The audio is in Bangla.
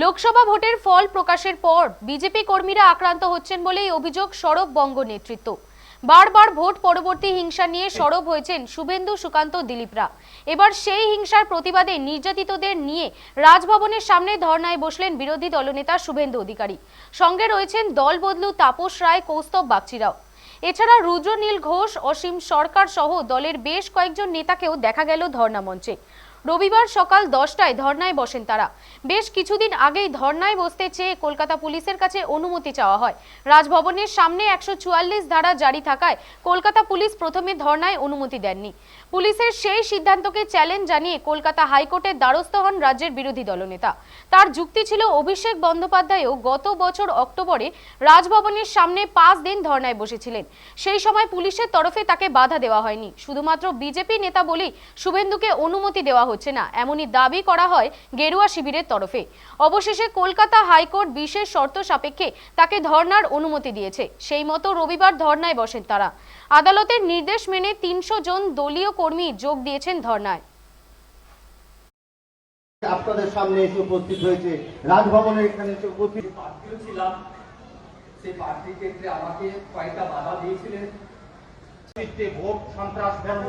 লোকসভা ভোটের ফল প্রকাশের পর বিজেপি কর্মীরা আক্রান্ত হচ্ছেন বলেই অভিযোগ সরব বঙ্গ নেতৃত্ব। বারবার ভোট পরবর্তী হিংসা নিয়ে সরব হয়েছেন শুভেন্দু, সুকান্ত, দিলীপরা। এবার সেই হিংসার প্রতিবাদে নির্যাতিতদের নিয়ে রাজভবনের সামনে ধর্নায় বসলেন বিরোধী দলনেতা শুভেন্দু অধিকারী। সঙ্গে রয়েছেন দল বদলু তাপস রায়, কৌস্তব বাগচিরাও। এছাড়া রুদ্রনীল ঘোষ, অসীম সরকার সহ দলের বেশ কয়েকজন নেতাকেও দেখা গেল ধর্ণা মঞ্চে। রবিবার সকাল দশটায় ধর্নায় বসেন তারা। বেশ কিছুদিন আগেই ধর্নায় বসতে চেয়ে কলকাতা পুলিশের কাছে অনুমতি চাওয়া হয়। রাজভবনের সামনে একশো চুয়াল্লিশ ধারা জারি থাকায় কলকাতা পুলিশ প্রথমে ধর্নায় অনুমতি দেননি। পুলিশের সেই সিদ্ধান্তকে চ্যালেঞ্জ জানিয়ে কলকাতা হাইকোর্টের দ্বারস্থ হন রাজ্যের বিরোধী দলনেতা। তার যুক্তি ছিল, অভিষেক বন্দ্যোপাধ্যায়ও গত বছর অক্টোবরে রাজভবনের সামনে পাঁচ দিন ধর্নায় বসেছিলেন। সেই সময় পুলিশের তরফে তাকে বাধা দেওয়া হয়নি। শুধুমাত্র বিজেপি নেতা বলেই শুভেন্দুকে অনুমতি দেওয়া হচ্ছে না। এমনই দাবি করা হয় গেরুয়া শিবিরের তরফে। অবশেষে কলকাতা হাইকোর্ট বিশেষ শর্ত সাপেক্ষে তাকে ধর্নার অনুমতি দিয়েছে। সেই মতো রবিবার ধর্নায় বসেন তারা। আদালতের নির্দেশ মেনে তিনশো জন দলীয় কর্মী যোগ দিয়েছেন ধর্নায়। আপনাদের সামনে এসে উপস্থিত হয়েছে। রাজভবনের এখানে এসে উপস্থিত প্রার্থীও ছিলাম সেই প্রার্থীর ক্ষেত্রে আমাকে কয়েকটা বাধা দিয়েছিলেন। ভোট সন্ত্রাস